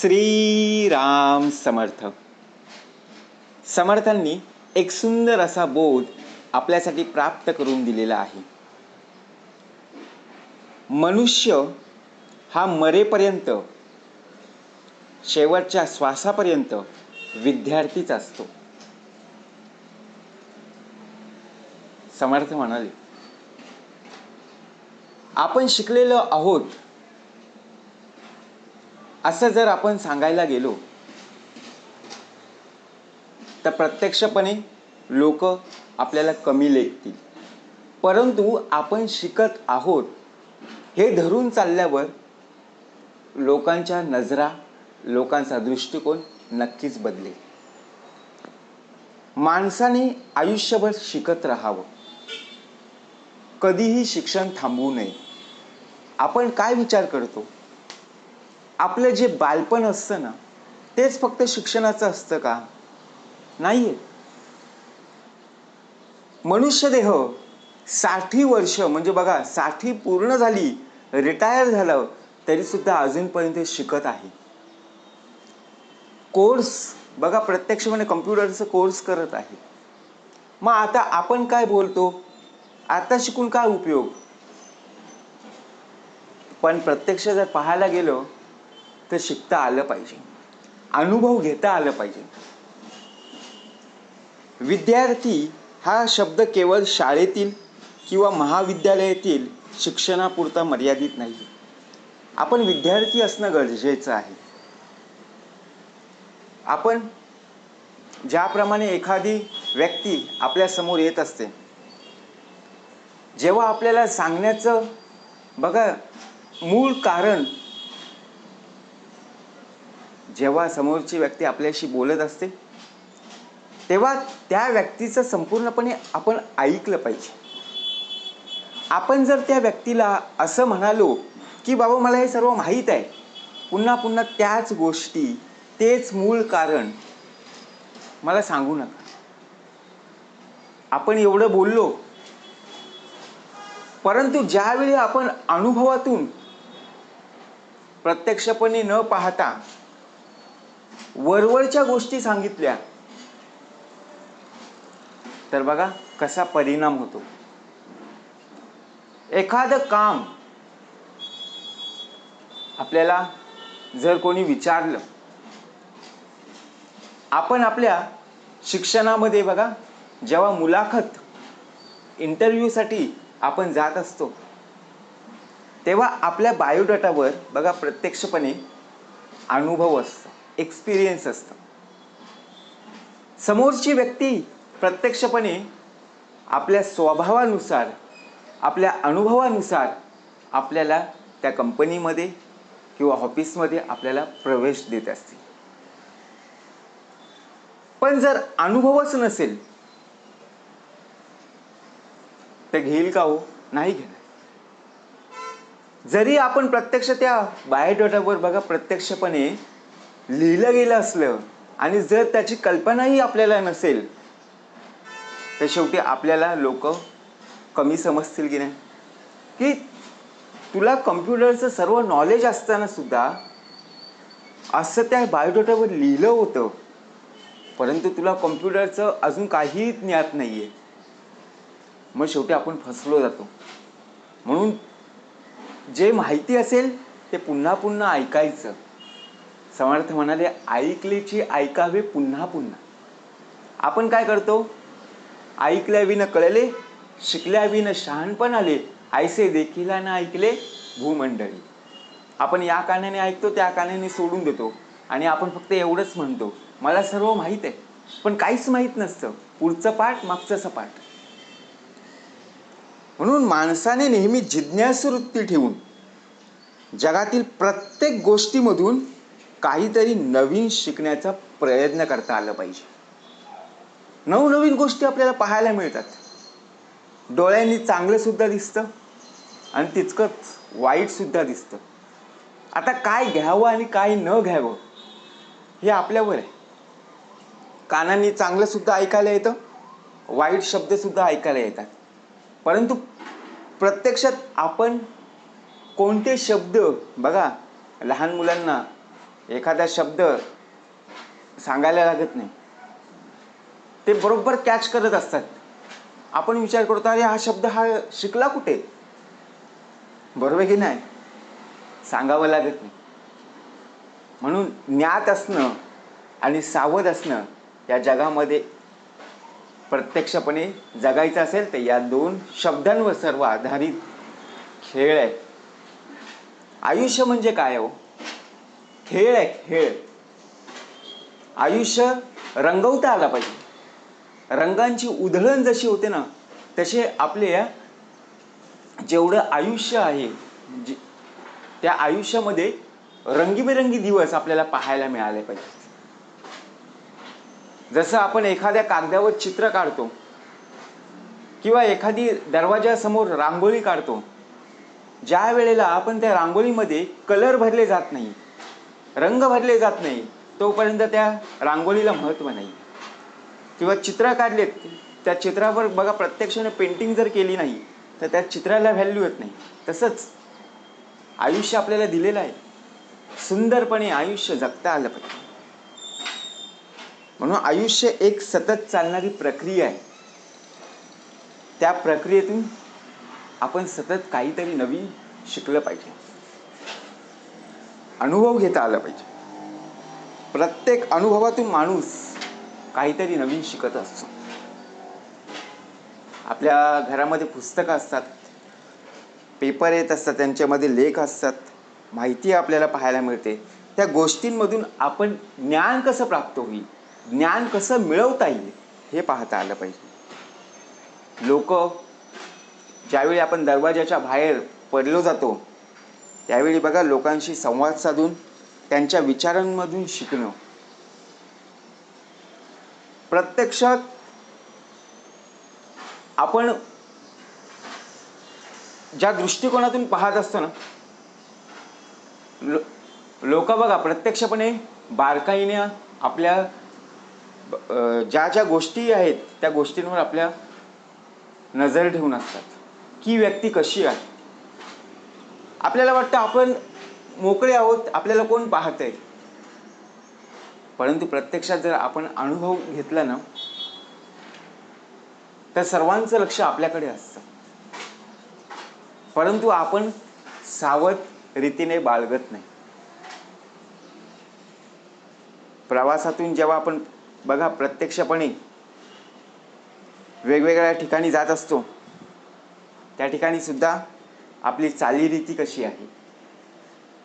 श्रीराम समर्थ. समर्थांनी एक सुंदर असा बोध आपल्यासाठी प्राप्त करून दिलेला आहे. मनुष्य हा मरेपर्यंत शेवटच्या श्वासापर्यंत विद्यार्थीच असतो. समर्थ म्हणाले आपण शिकलेलो आहोत असं जर आपण सांगायला गेलो तर प्रत्यक्षपणे लोक आपल्याला कमी लेखतील. परंतु आपण शिकत आहोत हे धरून चालल्यावर लोकांच्या नजरा लोकांचा दृष्टिकोन नक्कीच बदले माणसाने आयुष्यभर शिकत राहावं. कधीही शिक्षण थांबवू नये. आपण काय विचार करतो? आपलं जे बालपण असतं ना तेच फक्त शिक्षणाचं असतं का? नाहीये. मनुष्यदेहसाठी वर्ष म्हणजे बघा साठी पूर्ण झाली रिटायर झालं तरी सुद्धा अजूनपर्यंत शिकत आहे. कोर्स बघा प्रत्यक्षपणे कम्प्युटरचं कोर्स करत आहे. मग आता आपण काय बोलतो? आता शिकून काय उपयोग? पण प्रत्यक्ष जर पाहायला गेलो ते शिकता आलं पाहिजे. अनुभव घेता आलं पाहिजे. विद्यार्थी हा शब्द केवळ शाळेतील किंवा महाविद्यालयातील शिक्षणापुरता मर्यादित नाही आपण विद्यार्थी असणं गरजेचं आहे. आपण ज्याप्रमाणे एखादी व्यक्ती आपल्यासमोर येत असते जेव्हा आपल्याला सांगण्याचं बघा मूळ कारण जेव्हा समोरची व्यक्ती आपल्याशी बोलत असते तेव्हा त्या व्यक्तीचं संपूर्णपणे आपण ऐकलं पाहिजे. आपण जर त्या व्यक्तीला असं म्हणालो की बाबा मला हे सर्व माहीत आहे. पुन्हा पुन्हा त्याच गोष्टी तेच मूळ कारण मला सांगू नका. आपण एवढं बोललो परंतु ज्यावेळी आपण अनुभवातून प्रत्यक्षपणे न पाहता वरवरच्या गोष्टी सांगितल्या. तर बघा कसा परिणाम होतो. एखादं काम आपल्याला जर कोणी विचारलं आपण आपल्या शिक्षणामध्ये बघा जेव्हा मुलाखत इंटरव्ह्यूसाठी आपण जात असतो तेव्हा आपल्या बायोडाटावर बघा प्रत्यक्षपणे अनुभव असतो. एक्सपिरियन्स असतं. समोरची व्यक्ती प्रत्यक्षपणे आपल्या स्वभावानुसार आपल्या अनुभवानुसार आपल्याला त्या कंपनीमध्ये किंवा ऑफिसमध्ये आपल्याला प्रवेश देत असते. पण जर अनुभवच नसेल तर घेईल का हो? नाही घेणार. जरी आपण प्रत्यक्ष त्या बायोडाटावर बघा प्रत्यक्षपणे लिहिलं गेलं असलं आणि जर त्याची कल्पनाही आपल्याला नसेल तर शेवटी आपल्याला लोक कमी समजतील की नाही? की तुला कम्प्युटरचं सर्व नॉलेज असताना सुद्धा असं त्या बायोडेटावर लिहिलं होतं परंतु तुला कम्प्युटरचं अजून काहीही ज्ञात नाही आहे मग शेवटी आपण फसलो जातो. म्हणून जे माहिती असेल ते पुन्हा पुन्हा ऐकायचं. समर्थ म्हणाले ऐकलेची ऐकावे पुन्हा पुन्हा. आपण काय करतो? ऐकल्याविन कळले शिकल्याविन शहाणपण आले ऐसे देखीला ना ऐकले भूमंडळी. आपण या कानाने ऐकतो त्या कानाने सोडून देतो. आणि आपण फक्त एवढंच म्हणतो मला सर्व माहीत आहे पण काहीच माहीत नसतं. पुढचं पाठ मागचं सपाट म्हणून माणसाने नेहमी जिज्ञासवृत्ती ठेवून जगातील प्रत्येक गोष्टीमधून काहीतरी नवीन शिकण्याचा प्रयत्न करता आलं पाहिजे. नवनवीन गोष्टी आपल्याला पाहायला मिळतात. डोळ्यांनी चांगलं सुद्धा दिसतं आणि तितकंच वाईट सुद्धा दिसतं. आता काय घ्यावं आणि काय न घ्यावं हे आपल्यावर आहे. कानांनी चांगलं सुद्धा ऐकायला येतं वाईट शब्द सुद्धा ऐकायला येतात. परंतु प्रत्यक्षात आपण कोणते शब्द बघा लहान मुलांना एखादा शब्द सांगायला लागत नाही. ते बरोबर कॅच करत असतात. आपण विचार करतो अरे हा शब्द हा शिकला कुठे? बरोबर की नाही? सांगावं लागत नाही. म्हणून ज्ञात असणं आणि सावध असणं या जगामध्ये प्रत्यक्षपणे जगायचं असेल तर या दोन शब्दांवर सर्व आधारित खेळ आहे. आयुष्य म्हणजे काय हो? खेळ आहे खेळ. आयुष्य रंगवता आला पाहिजे. रंगांची उधळण जशी होते ना तसे आपले जेवढं आयुष्य आहे जे त्या आयुष्यामध्ये रंगीबेरंगी दिवस आपल्याला पाहायला मिळाले पाहिजे. जसं आपण एखाद्या कागदावर चित्र काढतो किंवा एखादी दरवाजासमोर रांगोळी काढतो ज्या वेळेला आपण त्या रांगोळीमध्ये कलर भरले जात नाही रंग भरले जात नाही. तोपर्यंत त्या रांगोळीला महत्त्व नाही. किंवा चित्र काढलेत त्या चित्रावर बघा प्रत्यक्षाने पेंटिंग जर केली नाही तर त्या चित्राला व्हॅल्यू येत नाही. तसंच आयुष्य आपल्याला दिलेलं आहे. सुंदरपणे आयुष्य जगता आलं पाहिजे. म्हणून आयुष्य एक सतत चालणारी प्रक्रिया आहे. त्या प्रक्रियेतून आपण सतत काहीतरी नवीन शिकलं पाहिजे. अनुभव घेता आला पाहिजे. प्रत्येक अनुभवातून माणूस काहीतरी नवीन शिकत असतो. आपल्या घरामध्ये पुस्तकं असतात पेपर येत असतात त्यांच्यामध्ये लेख असतात माहिती आपल्याला पाहायला मिळते. त्या गोष्टींमधून आपण ज्ञान कसं प्राप्त होईल ज्ञान कसं मिळवता येईल हे पाहता आलं पाहिजे. लोक ज्यावेळी आपण दरवाजाच्या बाहेर पडलो जातो त्यावेळी बघा लोकांशी संवाद साधून त्यांच्या विचारांमधून शिकणं. प्रत्यक्षात आपण ज्या दृष्टिकोनातून पाहत असतो ना लो लोक बघा प्रत्यक्षपणे बारकाईने आपल्या ज्या ज्या गोष्टी आहेत त्या गोष्टींवर आपल्या नजर ठेवून असतात. की व्यक्ती कशी आहे? आपल्याला वाटतं आपण मोकळे आहोत आपल्याला कोण पाहतंय? परंतु प्रत्यक्षात जर आपण अनुभव घेतला ना तर सर्वांचं लक्ष आपल्याकडे असतं. परंतु आपण सावध रीतीने बाळगत नाही. प्रवासातून जेव्हा आपण बघा प्रत्यक्षपणे वेगवेगळ्या ठिकाणी जात असतो त्या ठिकाणी सुद्धा आपली चालीरीती कशी आहे?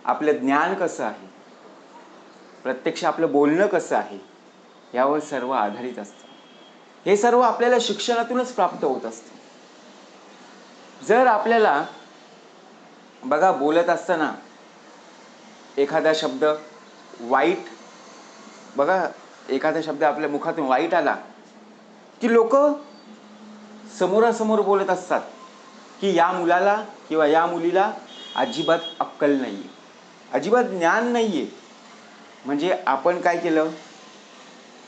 आपलं ज्ञान कसं आहे? प्रत्यक्ष आपलं बोलणं कसं आहे? यावर सर्व आधारित असतं. हे सर्व आपल्याला शिक्षणातूनच प्राप्त होत असतं. जर आपल्याला बघा बोलत असताना एखादा शब्द वाईट बघा एखादा शब्द आपल्या मुखातून वाईट आला की लोक समोरासमोर बोलत असतात. की या मुलाला किंवा या मुलीला अजिबात अक्कल नाही आहे अजिबात ज्ञान नाही आहे म्हणजे आपण काय केलं?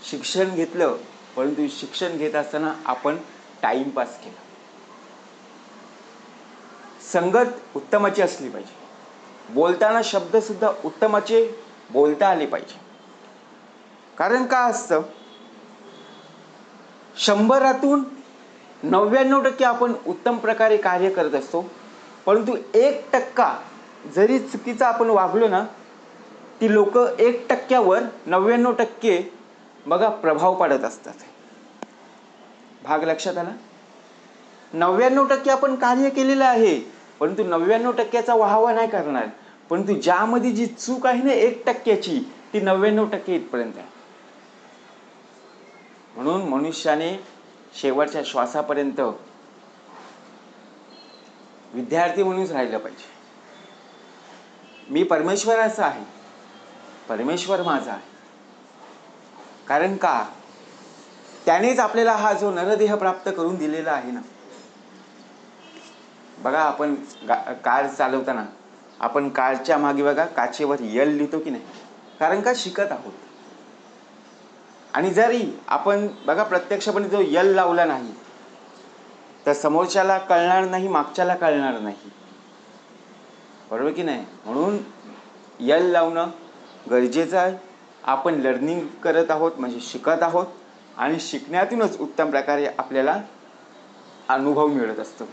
शिक्षण घेतलं परंतु शिक्षण घेत असताना आपण टाईमपास केला. संगत उत्तमाची असली पाहिजे. बोलताना शब्दसुद्धा उत्तमाचे बोलता आले पाहिजे. कारण का असतं? शंभरातून नव्याण्णव टक्के आपण उत्तम प्रकारे कार्य करत असतो. परंतु एक टक्का जरी चुकीचा आपण वागलो ना ती लोक एक टक्क्यावर नव्याण्णव टक्के बघा प्रभाव पाडत असतात. भाग लक्षात आला? नव्याण्णव टक्के आपण कार्य केलेलं आहे परंतु नव्याण्णव टक्क्याचा वाहवा नाही करणार. परंतु ज्यामध्ये जी चूक आहे ना एक टक्क्याची ती नव्याण्णव टक्के इथपर्यंत आहे. म्हणून मनुष्याने शेवटच्या श्वासापर्यंत विद्यार्थी म्हणूनच राहिलं पाहिजे. मी परमेश्वराचा आहे. परमेश्वर माझा आहे. कारण का? त्यानेच आपल्याला हा जो नरदेह प्राप्त करून दिलेला आहे ना. बघा आपण गा- कार चालवताना आपण कारच्या मागे बघा काचेवर यल लिहितो की नाही? कारण का? शिकत आहोत. आणि जरी आपण बघा प्रत्यक्षपणे जो यल लावला नाही तर समोरच्याला कळणार नाही मागच्याला कळणार नाही. बरोबर की नाही? म्हणून यल लावणं गरजेचं आहे. आपण लर्निंग करत आहोत म्हणजे शिकत आहोत आणि शिकण्यातूनच उत्तम प्रकारे आपल्याला अनुभव मिळत असतो.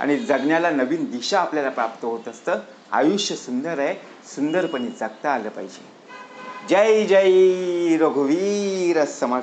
आणि जगण्याला नवीन दिशा आपल्याला प्राप्त होत असतं. आयुष्य सुंदर आहे सुंदरपणे जगता आलं पाहिजे. जय जय रघुवीर समर्थ।